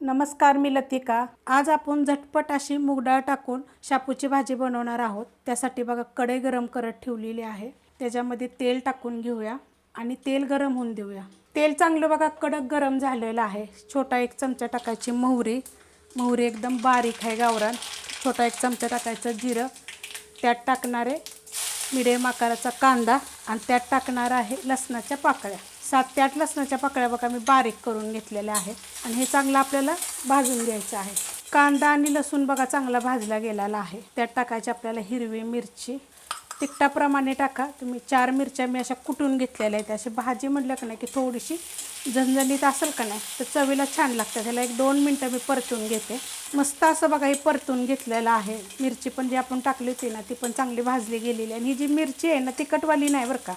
नमस्कार मी लतिका. आज आपण झटपट अशी मूग डाळ टाकून शापूची भाजी बनवणार आहोत. त्यासाठी बघा कढई गरम करत ठेवलेली आहे. त्याच्यामध्ये तेल टाकून घेऊया आणि तेल गरम होऊन देऊया. तेल चांगलं बघा कडक गरम झालेलं आहे. छोटा एक चमचा टाकायची मोहरी. मोहरी एकदम बारीक आहे गावरान. छोटा एक चमचा टाकायचं जिरं. त्यात टाकणारे मिडियम आकाराचा कांदा आणि त्यात टाकणार आहे लसणाच्या पाकळ्या. सात ते आठ लसणाच्या पाकळ्या बघा मी बारीक करून घेतलेल्या आहेत. आणि हे चांगलं आपल्याला भाजून घ्यायचं आहे. कांदा आणि लसूण बघा चांगला भाजला गेलेला आहे. त्यात टाकायची आपल्याला हिरवी मिरची. तिखटाप्रमाणे टाका. तुम्ही चार मिरच्या मी अशा कुटून घेतलेल्या आहेत. अशी भाजी म्हटलं का नाही की थोडीशी झणझणीत असेल का नाही तर चवीला छान लागतं त्याला एक दोन मिनटं मी परतून घेते. मस्त असं बघा हे परतून घेतलेलं आहे. मिरची पण जी आपण टाकली होती ना ती पण चांगली भाजली गेलेली आणि ही जी मिरची आहे ना तिखटवाली नाही बरं का.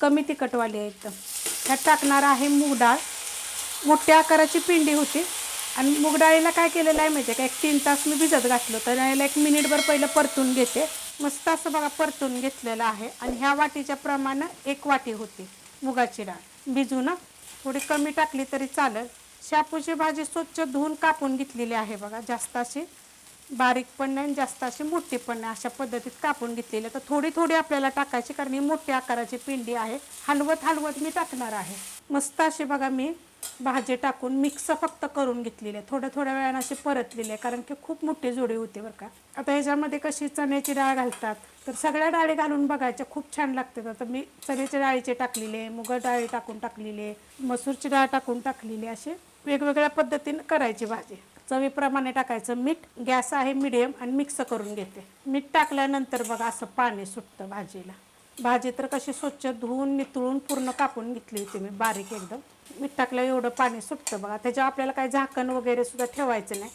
कमी तिखटवाली आहे एकदम ह्यात टाकणार आहे मूग डाळ. मोठ्या आकाराची पिंडी होती. आणि मूग डाळीला काय केलेलं आहे माहिती आहे का? एक तीन तास मी भिजत घातलं तर याला एक मिनिटभर पहिलं परतून घेते. मस्त असं बघा परतून घेतलेलं आहे. आणि ह्या वाटीच्या प्रमाणे एक वाटी होती मुगाची डाळ. भिजू ना थोडी कमी टाकली तरी चालेल. शापूची भाजी स्वच्छ धुवून कापून घेतलेली आहे बघा. जास्त अशी बारीक पण नाही आणि जास्त अशी मोठी पण नाही. अशा पद्धतीत कापून घेतलेले तर थोडी थोडी आपल्याला टाकायची कारण ही मोठ्या आकाराची पिंडी आहे. हलवत हलवत मी टाकणार आहे. मस्त अशी बघा मी भाजी टाकून मिक्स फक्त करून घेतलेले आहे. थोड्या थोड्या वेळानं अशी परतलेले आहे कारण की खूप मोठी जोडी होते बरं का. आता ह्याच्यामध्ये कशी चण्याची डाळ घालतात. तर सगळ्या डाळी घालून बघायच्या खूप छान लागतात. आता मी चण्याच्या डाळीचे टाकलेले मुग डाळी टाकून टाकलेली आहे मसूरची डाळ टाकून टाकलेली असे वेगवेगळ्या पद्धतीने करायची भाजी. चवीप्रमाणे टाकायचं. मीठ गॅस आहे मिडियम आणि मिक्स करून घेते. मीठ टाकल्यानंतर बघा असं पाणी सुटतं भाजीला. भाजी तर कशी स्वच्छ धुवून नितळून पूर्ण कापून घेतली होती मी बारीक एकदम. मीठ टाकलं एवढं पाणी सुटतं बघा. त्याच्यावर आपल्याला काही झाकण वगैरे सुद्धा ठेवायचं नाही.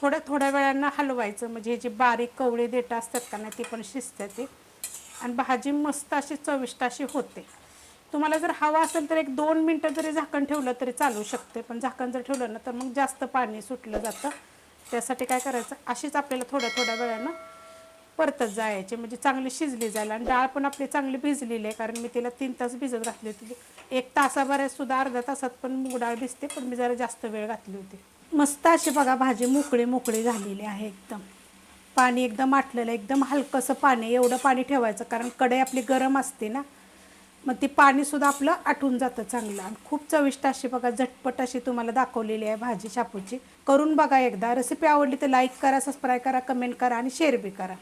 थोड्या थोड्या वेळानं हलवायचं. म्हणजे हे जी बारीक कवळी देठं असतात का नाही ती पण शिजते ती. आणि भाजी मस्त अशी चविष्ट अशी होते. तुम्हाला जर हवा असेल तर एक दोन मिनटं जरी झाकण ठेवलं तरी चालू शकते. पण झाकण जर ठेवलं ना तर मग जास्त पाणी सुटलं जातं. त्यासाठी काय करायचं? अशीच आपल्याला थोड्या थोड्या वेळानं परतच जायची. म्हणजे चांगली शिजली जायला. आणि डाळ पण आपली चांगली भिजलेली आहे कारण मी तिला तीन तास भिजत घातली होती. एक तासाभरात सुद्धा अर्ध्या तासात पण मूग डाळ भिजते पण मी जरा जास्त वेळ घातली होती. मस्त अशी बघा भाजी मोकळी मोकळी झालेली आहे एकदम. पाणी एकदम आटलेलं एकदम हलकंसं पाणी एवढं पाणी ठेवायचं कारण कढई आपली गरम असते ना. मग ते पाणीसुद्धा आपलं आटून जातं चांगलं. आणि खूप चविष्ट अशी बघा झटपट अशी तुम्हाला दाखवलेली आहे भाजी शापूची. करून बघा एकदा. रेसिपी आवडली तर लाईक करा सबस्क्राईब करा कमेंट करा आणि शेअर बी करा.